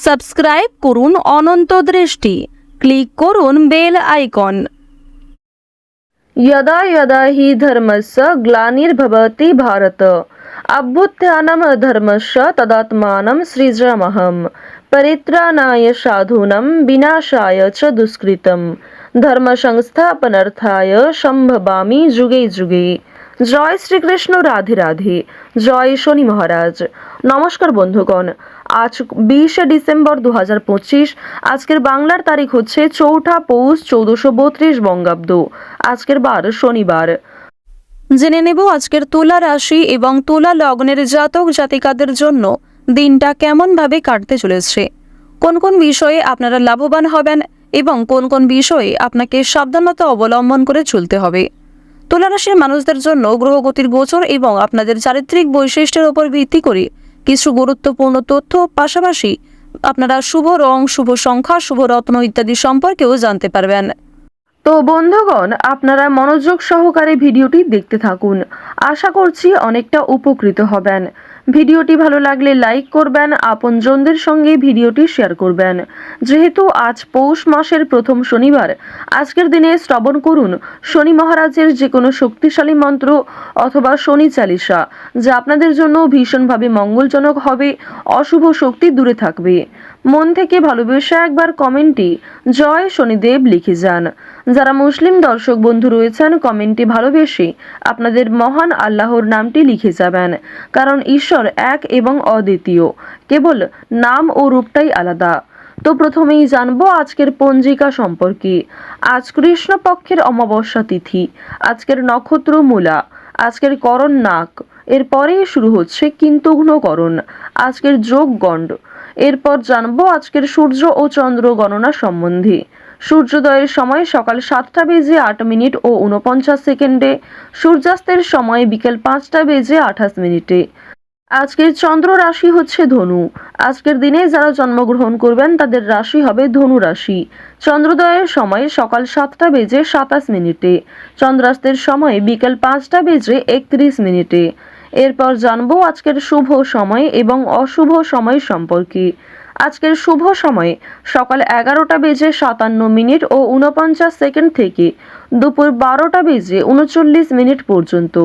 Subscribe করুন অনন্ত দৃষ্টি click করুন বেল আইকন यदा यदा हि धर्मस्य ग्लानिर्भवति भारत अभ्युत्थानम् धर्मस्य तदात्मानं सृजामहं परित्राणाय साधूनां विनाशाय च दुष्कृतं ধর্মসংস্থাপনার্থায় সম্ভবামি যুগে যুগে জয় শ্রীকৃষ্ণ রাধে রাধে জয় শনি মহারাজ নমস্কার বন্ধুগণ আজ বিশে ডিসেম্বর দু হাজার পঁচিশ। আজকের বাংলার তারিখ হচ্ছে চৌঠা পৌষ চৌদ্দশো বত্রিশ বঙ্গাব্দ। আজকের বার শনিবার। জেনে নেব আজকের তুলা রাশি এবং তুলা লগ্নের জাতক জাতিকাদের জন্য দিনটা কেমনভাবে কাটতে চলেছে। কোন কোন বিষয়ে আপনারা লাভবান হবেন এবং কোন কোন বিষয়ে আপনাকে সাবধানতা অবলম্বন করে চলতে হবে। তুলা রাশির মানুষদের জন্য গ্রহগতির গোচর এবং আপনাদের চারিত্রিক বৈশিষ্ট্যের উপর ভিত্তি করে কিছু গুরুত্বপূর্ণ তথ্য, পাশাপাশি আপনারা শুভ রং, শুভ সংখ্যা, শুভ রত্ন ইত্যাদি সম্পর্কেও জানতে পারবেন। তো বন্ধুগণ, আপনারা মনোযোগ সহকারে ভিডিওটি দেখতে থাকুন। আশা করছি অনেকটা উপকৃত হবেন। ভিডিওটি ভালো লাগলে লাইক করবেন, আপনজনদের সঙ্গে ভিডিওটি শেয়ার করবেন। যেহেতু আজ পৌষ মাসের প্রথম শনিবার, আজকের দিনে শ্রবণ করুন শনি মহারাজের যে কোনো শক্তিশালী মন্ত্র অথবা শনি চালিসা, যা আপনাদের জন্য ভীষণভাবে মঙ্গলজনক হবে, অশুভ শক্তি দূরে থাকবে। মন থেকে ভালোবেসে একবার কমেন্টটি জয় শনিদেব লিখে যান। যারা মুসলিম দর্শক বন্ধু রয়েছেন কমেন্টটি ভালোবেসে আপনাদের মহান আল্লাহর নামটি লিখে যাবেন। কারণ ঈশ্বর এক এবং অদ্বিতীয়। কেবল নাম ও রূপটাই আলাদা। তো প্রথমেই জানব আজকের পঞ্জিকা সম্পর্কে। আজ কৃষ্ণপক্ষের অমাবস্যা তিথি। আজকের নক্ষত্র মূলা। আজকের করণ নাক এরপরেই শুরু হচ্ছে কিন্তুঘ্নকরণ। আজকের যোগ গণ্ড এরপর জানব আজকের সূর্য ও চন্দ্র গণনা সম্বন্ধে। সূর্যোদয়ের সময় সকাল সাতটা বেজে আট মিনিট ও উনপঞ্চাশ সেকেন্ডে, সূর্যাস্তের সময় বিকেল পাঁচটা বেজে আঠাশ মিনিটে। আজকের চন্দ্র রাশি হচ্ছে ধনু। আজকের দিনে যারা জন্মগ্রহণ করবেন, তাদের রাশি হবে ধনু রাশি। চন্দ্রোদয়ের সময় সকাল সাতটা বেজে সাতাশ মিনিটে, চন্দ্রাস্তের সময় বিকেল পাঁচটা বেজে একত্রিশ মিনিটে এরপর জানব আজকের শুভ সময় এবং অশুভ সময় সম্পর্কে। আজকের শুভ সময় সকাল এগারোটা বেজে সাতান্ন মিনিট ও উনপঞ্চাশ সেকেন্ড থেকে দুপুর বারোটা বেজে উনচল্লিশ মিনিট পর্যন্ত।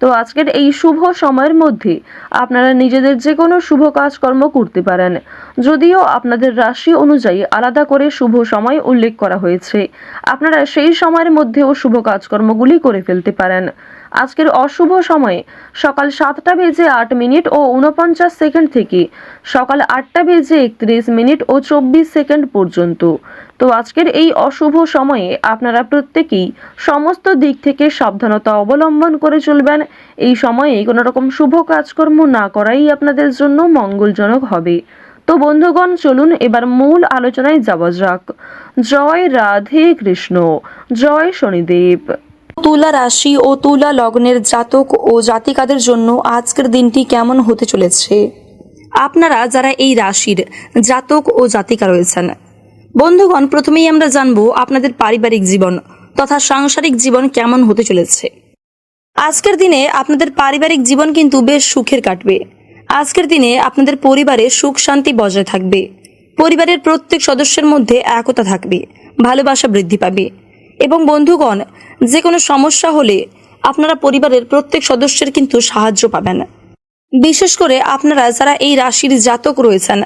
তো আজকের এই শুভ সময়ের মধ্যে আপনারা নিজেদের যে কোনো শুভ কাজকর্ম করতে পারেন। যদিও আপনাদের রাশি অনুযায়ী আলাদা করে শুভ সময় উল্লেখ করা হয়েছে। আপনারা সেই সময়ের মধ্যেও শুভ কাজকর্মগুলি করে ফেলতে পারেন। আজকের অশুভ সময়ে সকাল সাতটা বেজে আট মিনিট ও উনপঞ্চাশ সেকেন্ড থেকে সকাল আটটা বেজে একত্রিশ মিনিট ও চব্বিশ সেকেন্ড পর্যন্ত। তো আজকের এই অশুভ সময়ে আপনারা প্রত্যেকেই সমস্ত দিক থেকে সাবধানতা অবলম্বন করে চলবেন। এই সময়ে কোনো রকম শুভ কাজকর্ম না করাই আপনাদের জন্য মঙ্গলজনক হবে। তো বন্ধুগণ, চলুন এবার মূল আলোচনায় যাওয়া যাক। জয় রাধে কৃষ্ণ, জয় শনিদেব। তুলা রাশি ও তুলা লগ্নের জাতক ও জাতিকাদের জন্য আজকের দিনটি কেমন হতে চলেছে? আপনারা যারা এই রাশির জাতক ও জাতিকা রয়েছেন, বন্ধুগণ, প্রথমেই আমরা জানব আপনাদের পারিবারিক জীবন তথা সাংসারিক জীবন কেমন হতে চলেছে। আজকের দিনে আপনাদের পারিবারিক জীবন কিন্তু বেশ সুখের কাটবে। আজকের দিনে আপনাদের পরিবারে সুখ শান্তি বজায় থাকবে। পরিবারের প্রত্যেক সদস্যের মধ্যে একতা থাকবে, ভালোবাসা বৃদ্ধি পাবে। এবং বন্ধুগণ, যে কোনো সমস্যা হলে আপনারা পরিবারের প্রত্যেক সদস্যের কিন্তু সাহায্য পাবেন। বিশেষ করে আপনারা যারা এই রাশির জাতক রয়েছেন,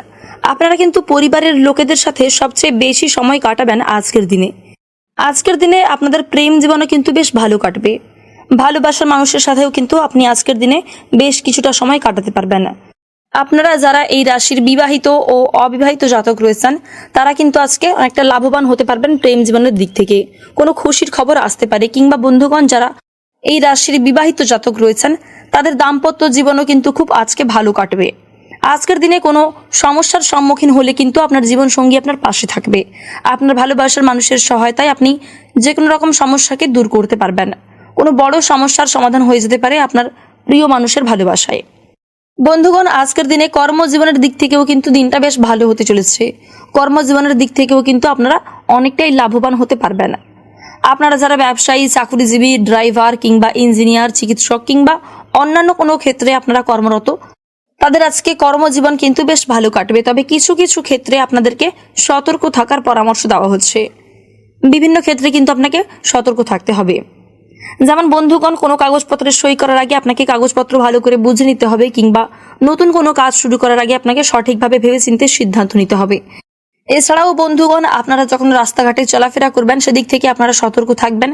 আপনারা কিন্তু পরিবারের লোকেদের সাথে সবচেয়ে বেশি সময় কাটাবেন আজকের দিনে। আজকের দিনে আপনাদের প্রেম জীবনও কিন্তু বেশ ভালো কাটবে। ভালোবাসার মানুষের সাথেও কিন্তু আপনি আজকের দিনে বেশ কিছুটা সময় কাটাতে পারবেন। আপনারা যারা এই রাশির বিবাহিত ও অবিবাহিত জাতক রয়েছেন, তারা কিন্তু আজকে অনেকটা লাভবান হতে পারবেন প্রেম জীবনের দিক থেকে। কোনো খুশির খবর আসতে পারে, কিংবা বন্ধুগণ যারা এই রাশির বিবাহিত জাতক রয়েছেন, তাদের দাম্পত্য জীবনও কিন্তু খুব আজকে ভালো কাটবে। আজকের দিনে কোনো সমস্যার সম্মুখীন হলে কিন্তু আপনার জীবন সঙ্গী আপনার পাশে থাকবে। আপনার ভালোবাসার মানুষের সহায়তায় আপনি যে কোনো রকম সমস্যাকে দূর করতে পারবেন। কোনো বড় সমস্যার সমাধান হয়ে যেতে পারে আপনার প্রিয় মানুষের ভালোবাসায়। বন্ধুগণ, আজকের দিনে কর্মজীবনের দিক থেকেও কিন্তু দিনটা বেশ ভালো হতে চলেছে। কর্মজীবনের দিক থেকেও কিন্তু আপনারা অনেকটাই লাভবান হতে পারবেন। আপনারা যারা ব্যবসায়ী, চাকুরিজীবী, ড্রাইভার কিংবা ইঞ্জিনিয়ার, চিকিৎসক কিংবা অন্যান্য কোনো ক্ষেত্রে আপনারা কর্মরত, তাদের আজকে কর্মজীবন কিন্তু বেশ ভালো কাটবে। তবে কিছু কিছু ক্ষেত্রে আপনাদেরকে সতর্ক থাকার পরামর্শ দেওয়া হচ্ছে। বিভিন্ন ক্ষেত্রে কিন্তু আপনাকে সতর্ক থাকতে হবে। যেমন বন্ধুগণ, কোনো কাগজপত্রে সই করার আগে আপনাকে কাগজপত্র ভালো করে বুঝে নিতে হবে কিংবা নতুন কোনো কাজ শুরু করার আগে আপনাকে সঠিকভাবে ভেবেচিন্তে সিদ্ধান্ত নিতে হবে। এছাড়াও বন্ধুগণ, আপনারা যখন রাস্তাঘাটে চলাফেরা করবেন, সেদিক থেকে আপনারা সতর্ক থাকবেন।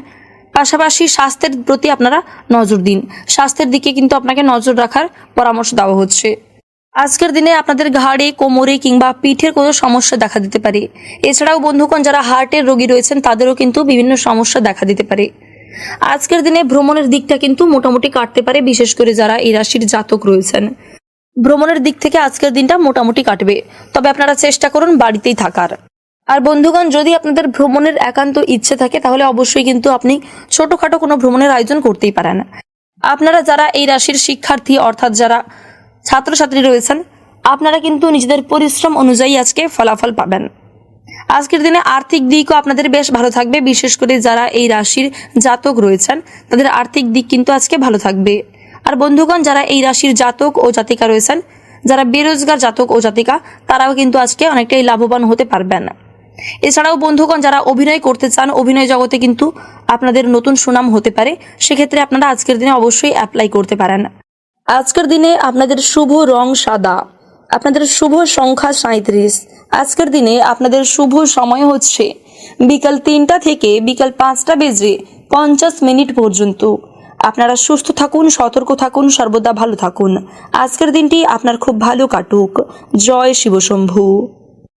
পাশাপাশি স্বাস্থ্যের প্রতি আপনারা নজর দিন। স্বাস্থ্যের দিকে কিন্তু আপনাকে নজর রাখার পরামর্শ দেওয়া হচ্ছে। আজকের দিনে আপনাদের ঘাড়ে, কোমরে কিংবা পিঠের কোনো সমস্যা দেখা দিতে পারে। এছাড়াও বন্ধুগণ, যারা হার্টের রোগী রয়েছেন, তাদেরও কিন্তু বিভিন্ন সমস্যা দেখা দিতে পারে। আজকের দিনে ভ্রমণের দিকটা কিন্তু মোটামুটি কাটতে পারে, বিশেষ করে যারা এই রাশির জাতক রয়েছেন। ভ্রমণের দিক থেকে আজকের দিনটা মোটামুটি কাটবে, তবে আপনারা চেষ্টা করুন বাড়িতেই থাকার। আর বন্ধুগণ, যদি আপনাদের ভ্রমণের একান্ত ইচ্ছে থাকে, তাহলে অবশ্যই কিন্তু আপনি ছোটখাটো কোনো ভ্রমণের আয়োজন করতেই পারেন। আপনারা যারা এই রাশির শিক্ষার্থী, অর্থাৎ যারা ছাত্রছাত্রী রয়েছেন, আপনারা কিন্তু নিজেদের পরিশ্রম অনুযায়ী আজকে ফলাফল পাবেন। আজকের দিনে আর্থিক দিকও আপনাদের বেশ ভালো থাকবে, বিশেষ করে যারা এই রাশির জাতক রয়েছেন, তাদের আর্থিক দিক কিন্তু আজকে ভালো থাকবে। আর বন্ধুগণ, যারা এই রাশির জাতক ও জাতিকা রয়েছেন, যারা বেরোজগার জাতক ও জাতিকা, তারাও কিন্তু আজকে অনেকটাই লাভবান হতে পারবেন। এছাড়াও বন্ধুগণ, যারা অভিনয় করতে চান, অভিনয় জগতে কিন্তু আপনাদের নতুন সুনাম হতে পারে, সেক্ষেত্রে আপনারা আজকের দিনে অবশ্যই অ্যাপ্লাই করতে পারেন। আজকের দিনে আপনাদের শুভ রং সাদা, আপনাদের শুভ সংখ্যা সাঁত্রিশ আজকের দিনে আপনাদের শুভ সময় হচ্ছে বিকাল তিনটা থেকে বিকাল পাঁচটা বেজে পঞ্চাশ মিনিট পর্যন্ত। আপনারা সুস্থ থাকুন, সতর্ক থাকুন, সর্বদা ভালো থাকুন। আজকের দিনটি আপনার খুব ভালো কাটুক। জয় শিবশম্ভু।